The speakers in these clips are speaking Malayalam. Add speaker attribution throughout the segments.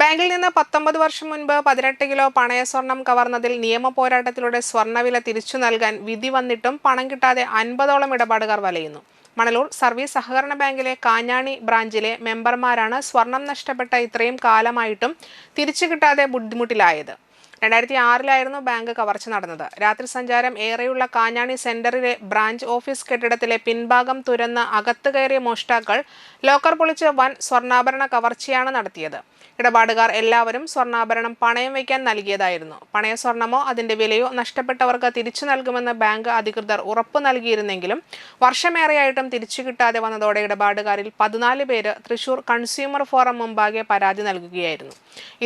Speaker 1: ബാങ്കിൽ നിന്ന് പത്തൊമ്പത് വർഷം മുൻപ് പതിനെട്ട് കിലോ പണയ സ്വർണം കവർന്നതിൽ നിയമ പോരാട്ടത്തിലൂടെ സ്വർണവില തിരിച്ചു നൽകാൻ വിധി വന്നിട്ടും പണം കിട്ടാതെ അൻപതോളം ഇടപാടുകാർ വലയുന്നു. മണലൂർ സർവീസ് സഹകരണ ബാങ്കിലെ കാഞ്ഞാണി ബ്രാഞ്ചിലെ മെമ്പർമാരാണ് സ്വർണം നഷ്ടപ്പെട്ട ഇത്രയും കാലമായിട്ടും തിരിച്ചു കിട്ടാതെ ബുദ്ധിമുട്ടിലായത്. രണ്ടായിരത്തി ആറിലായിരുന്നു ബാങ്ക് കവർച്ച നടന്നത്. രാത്രി സഞ്ചാരം ഏറെയുള്ള കാഞ്ഞാണി സെന്ററിലെ ബ്രാഞ്ച് ഓഫീസ് കെട്ടിടത്തിലെ പിൻഭാഗം തുരന്ന് അകത്ത് കയറിയ മോഷ്ടാക്കൾ ലോക്കർ പൊളിച്ച് വൻ സ്വർണാഭരണ കവർച്ചയാണ് നടത്തിയത്. ഇടപാടുകാർ എല്ലാവരും സ്വർണാഭരണം പണയം വയ്ക്കാൻ നൽകിയതായിരുന്നു. പണയ സ്വർണമോ അതിന്റെ വിലയോ നഷ്ടപ്പെട്ടവർക്ക് തിരിച്ചു നൽകുമെന്ന് ബാങ്ക് അധികൃതർ ഉറപ്പു നൽകിയിരുന്നെങ്കിലും വർഷമേറെയായിട്ടും തിരിച്ചു കിട്ടാതെ വന്നതോടെ ഇടപാടുകാരിൽ പതിനാല് പേര് തൃശൂർ കൺസ്യൂമർ ഫോറം മുമ്പാകെ പരാതി നൽകുകയായിരുന്നു.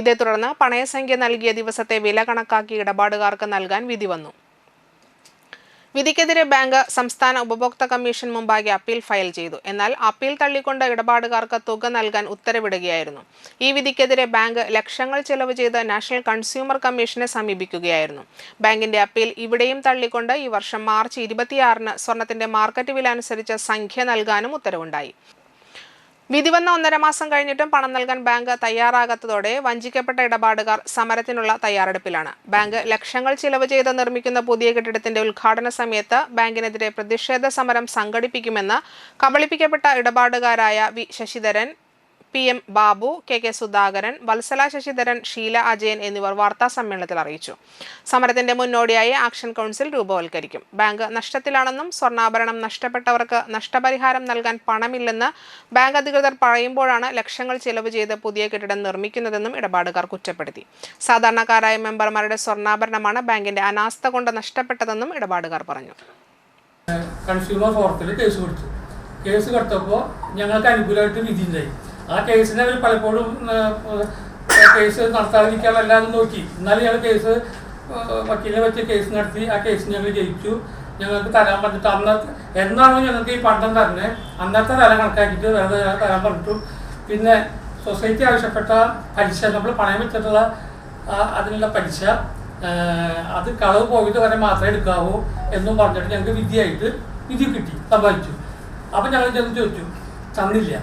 Speaker 1: ഇതേ തുടർന്ന് പണയസംഖ്യ നൽകിയ ദിവസത്തെ വില കണക്കാക്കി ഇടപാടുകാർക്ക് നൽകാൻ വിധി വന്നു. വിധിക്കെതിരെ ബാങ്ക് സംസ്ഥാന ഉപഭോക്തൃ കമ്മീഷൻ മുമ്പാകെ അപ്പീൽ ഫയൽ ചെയ്തു. എന്നാൽ അപ്പീൽ തള്ളിക്കൊണ്ട് ഇടപാടുകാർക്ക് തുക നൽകാൻ ഉത്തരവിടുകയായിരുന്നു. ഈ വിധിക്കെതിരെ ബാങ്ക് ലക്ഷങ്ങൾ ചെലവ് ചെയ്ത് നാഷണൽ കൺസ്യൂമർ കമ്മീഷനെ സമീപിക്കുകയായിരുന്നു. ബാങ്കിന്റെ അപ്പീൽ ഇവിടെയും തള്ളിക്കൊണ്ട് ഈ വർഷം മാർച്ച് ഇരുപത്തിയാറിന് സ്വർണത്തിന്റെ മാർക്കറ്റ് വില അനുസരിച്ച് സംഖ്യ നൽകാനും ഉത്തരവുണ്ടായി. വിധി വന്ന ഒന്നര മാസം കഴിഞ്ഞിട്ടും പണം നൽകാൻ ബാങ്ക് തയ്യാറാകാത്തതോടെ വഞ്ചിക്കപ്പെട്ട ഇടപാടുകാർ സമരത്തിനുള്ള തയ്യാറെടുപ്പിലാണ്. ബാങ്ക് ലക്ഷങ്ങൾ ചിലവ് ചെയ്ത് നിർമ്മിക്കുന്ന പുതിയ കെട്ടിടത്തിന്റെ ഉദ്ഘാടന സമയത്ത് ബാങ്കിനെതിരെ പ്രതിഷേധ സമരം സംഘടിപ്പിക്കുമെന്ന് കബളിപ്പിക്കപ്പെട്ട ഇടപാടുകാരായ V Sasidharan P M Babu K K Sudhakaran Vatsala Sasidharan Sheela Ajayan എന്നിവർ വാർത്താ സമ്മേളനത്തിൽ അറിയിച്ചു. സമരത്തിന്റെ മുന്നോടിയായി ആക്ഷൻ കൗൺസിൽ രൂപവൽക്കരിക്കും. ബാങ്ക് നഷ്ടത്തിലാണെന്നും സ്വർണാഭരണം നഷ്ടപ്പെട്ടവർക്ക് നഷ്ടപരിഹാരം നൽകാൻ പണമില്ലെന്ന് ബാങ്ക് അധികൃതർ പറയുമ്പോഴാണ് ലക്ഷങ്ങൾ ചെലവ് ചെയ്ത് പുതിയ കെട്ടിടം നിർമ്മിക്കുന്നതെന്നും ഇടപാടുകാർ കുറ്റപ്പെടുത്തി. സാധാരണക്കാരായ മെമ്പർമാരുടെ സ്വർണാഭരണമാണ് ബാങ്കിന്റെ അനാസ്ഥ കൊണ്ട് നഷ്ടപ്പെട്ടതെന്നും ഇടപാടുകാർ പറഞ്ഞു.
Speaker 2: കൺസ്യൂമർ ഫോറത്തിൽ കേസ് കൊടുത്തു. കേസ് കൊടുത്തപ്പോൾ ഞങ്ങൾക്ക് അനുകൂലമായിട്ട് വിധി ഉണ്ടായി. ആ കേസിനെ അവർ പലപ്പോഴും കേസ് നടത്താതിരിക്കാൻ വല്ലാതെ നോക്കി. എന്നാലും ഞങ്ങൾ കേസ് വക്കീലിനെ വെച്ച് കേസ് നടത്തി ആ കേസ് ഞങ്ങൾ ജയിച്ചു. ഞങ്ങൾക്ക് തരാൻ പറഞ്ഞിട്ട് അന്നത്തെ എന്നാണോ ഞങ്ങൾക്ക് ഈ പണ്ടം തരുന്നത് അന്നത്തെ തല കണക്കാക്കിയിട്ട് വേറെ തരാൻ പറഞ്ഞിട്ടു. പിന്നെ സൊസൈറ്റി ആവശ്യപ്പെട്ട പലിശ നമ്മൾ പണയം വെച്ചിട്ടുള്ള അതിനുള്ള പലിശ അത് കളവ് പോയിട്ട് വരെ മാത്രമേ എടുക്കാവൂ എന്നും പറഞ്ഞിട്ട് ഞങ്ങൾക്ക് വിധിയായിട്ട് വിധി കിട്ടി സമ്പാദിച്ചു അപ്പം ഞങ്ങൾ ചെന്ന് ചോദിച്ചു തന്നില്ല.